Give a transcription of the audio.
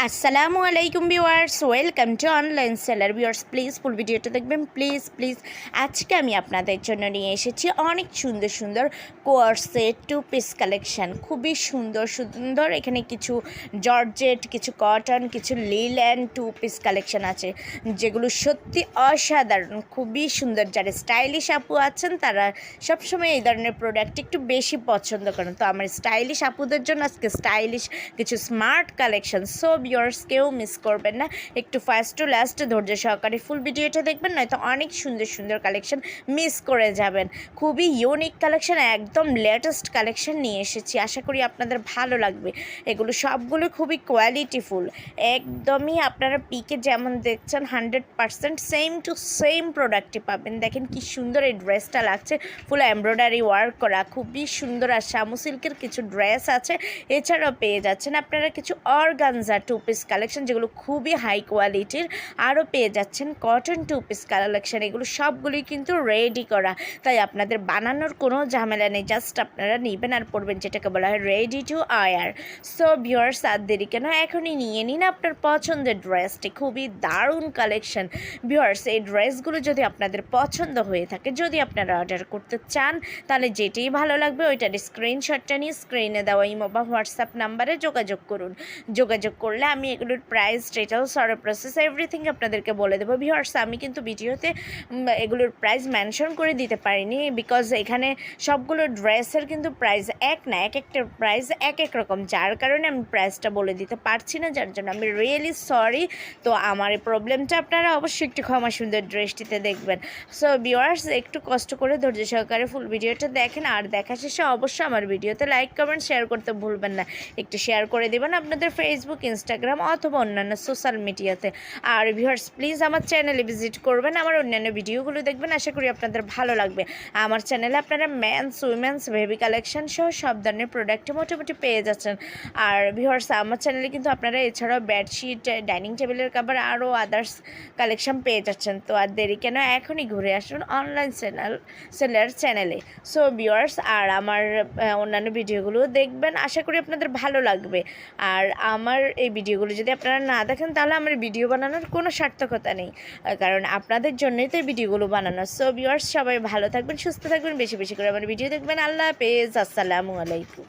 আসসালামু আলাইকুম viewers, welcome to online seller viewers, please full ভিডিওটা দেখবেন, প্লিজ প্লিজ। আজকে আমি আপনাদের জন্য নিয়ে এসেছি অনেক সুন্দর সুন্দর কোয়ার্সেট টু পিস কালেকশন। খুবই সুন্দর সুন্দর। এখানে কিছু জর্জেট, কিছু কটন, কিছু লিলেন টু পিস কালেকশান আছে, যেগুলো সত্যি অসাধারণ, খুবই সুন্দর। যারা স্টাইলিশ আপু আছেন, তারা সবসময় এই ধরনের প্রোডাক্ট একটু বেশি পছন্দ করেন। তো আমার স্টাইলিশ আপুদের জন্য আজকে স্টাইলিশ কিছু স্মার্ট কালেকশন সো ভিউয়ার্স কেউ মিস করবেন না। একটু ফার্স্ট টু লাস্ট ধৈর্য সহকারে ফুল ভিডিওটা দেখবেন, নয়তো অনেক সুন্দর সুন্দর কালেকশন মিস করে যাবেন। খুবই ইউনিক কালেকশন একদম লেটেস্ট কালেকশন নিয়ে এসেছি। আশা করি আপনাদের ভালো লাগবে। এগুলো সবগুলো খুবই কোয়ালিটিফুল একদমই আপনারা পিকে যেমন দেখছেন hundred percent same to same প্রোডাক্টই পাবেন। দেখেন কি সুন্দর এই ড্রেসটা লাগছে। ফুল এমব্রয়ডারি ওয়ার্ক করা। খুবই সুন্দর। আর শামু সিল্কের কিছু ড্রেস আছে। এছাড়াও পেয়ে যাচ্ছেন। আপনারা কিছু অর্গানজা পিস কালেকশন যেগুলো খুবই হাই কোয়ালিটির আরও পেয়ে যাচ্ছেন কটন টু পিস কালেকশন এগুলো সবগুলোই কিন্তু রেডি করা। তাই আপনাদের বানানোর কোনো ঝামেলা নেই জাস্ট আপনারা নেবেন আর পড়বেন যেটাকে বলা হয় ready to wear so viewers আর দেরি কেন? এখনই নিয়ে নিন আপনার পছন্দের ড্রেসটি খুবই দারুণ কালেকশন ভিওর্স এই ড্রেসগুলো যদি আপনাদের পছন্দ হয়ে থাকে, যদি আপনারা অর্ডার করতে চান, তাহলে যেটাই ভালো লাগবে ওইটার স্ক্রিনশটটা নিয়ে স্ক্রিনে দেওয়া ইমো বা হোয়াটসঅ্যাপ নাম্বারে যোগাযোগ করুন। যোগাযোগ করলে আমি এগুলোর প্রাইস ডিটেলস আর প্রসেস এভরিথিং আপনাদেরকে বলে দেবো। ভিওর্স আমি কিন্তু ভিডিওতে এগুলোর প্রাইস মেনশন করে দিতে পারিনি বিকজ এখানে সবগুলো ড্রেসের কিন্তু প্রাইস এক না, এক একটা প্রাইস এক এক রকম। যার কারণে আমি প্রাইসটা বলে দিতে পারছি না, যার জন্য আমি রিয়েলি সরি তো আমার এই প্রবলেমটা আপনারা অবশ্যই একটু ক্ষমা সুন্দর ড্রেসটিতে দেখবেন। সো ভিওয়ার্স একটু কষ্ট করে ধৈর্য সহকারে ফুল ভিডিওটা দেখেন। আর দেখা শেষে অবশ্যই আমার ভিডিওতে লাইক কমেন্ট শেয়ার করতে ভুলবেন না। একটু শেয়ার করে দেবেন আপনাদের ফেসবুক ইনস্টাগ্রাম অথবা অন্যান্য সোশ্যাল মিডিয়াতে আর ভিউয়ার্স প্লিজ আমার চ্যানেলে ভিজিট করবেন, আমার অন্যান্য ভিডিওগুলো দেখবেন, আশা করি আপনাদের ভালো লাগবে। আমার চ্যানেলে আপনারা ম্যানস উইমেন্স বেবি কালেকশন সহ সব ধরনের প্রোডাক্ট মোটামুটি পেয়ে যাচ্ছেন। আর ভিউয়ার্স আমার চ্যানেলে কিন্তু আপনারা এছাড়াও বেডশিট ডাইনিং টেবিলের কাবার আরও আদার্স কালেকশন পেয়ে যাচ্ছেন। তো আর দেরি কেন, এখনই ঘুরে আসুন অনলাইন চ্যানেল সেলার চ্যানেলে সো ভিউয়ার্স আর আমার অন্যান্য ভিডিওগুলো দেখবেন, আশা করি আপনাদের ভালো লাগবে। আর আমার এই ভিডিওগুলো যদি আপনারা না দেখেন, তাহলে আমার ভিডিও বানানোর কোনো সার্থকতা নেই। কারণ আপনাদের জন্যই তো ভিডিওগুলো বানানো। সো ভিউয়ার্স সবাই ভালো থাকবেন, সুস্থ থাকবেন, বেশি বেশি করে আমার ভিডিও দেখবেন। আল্লাহ পেজ আসসালামু আলাইকুম।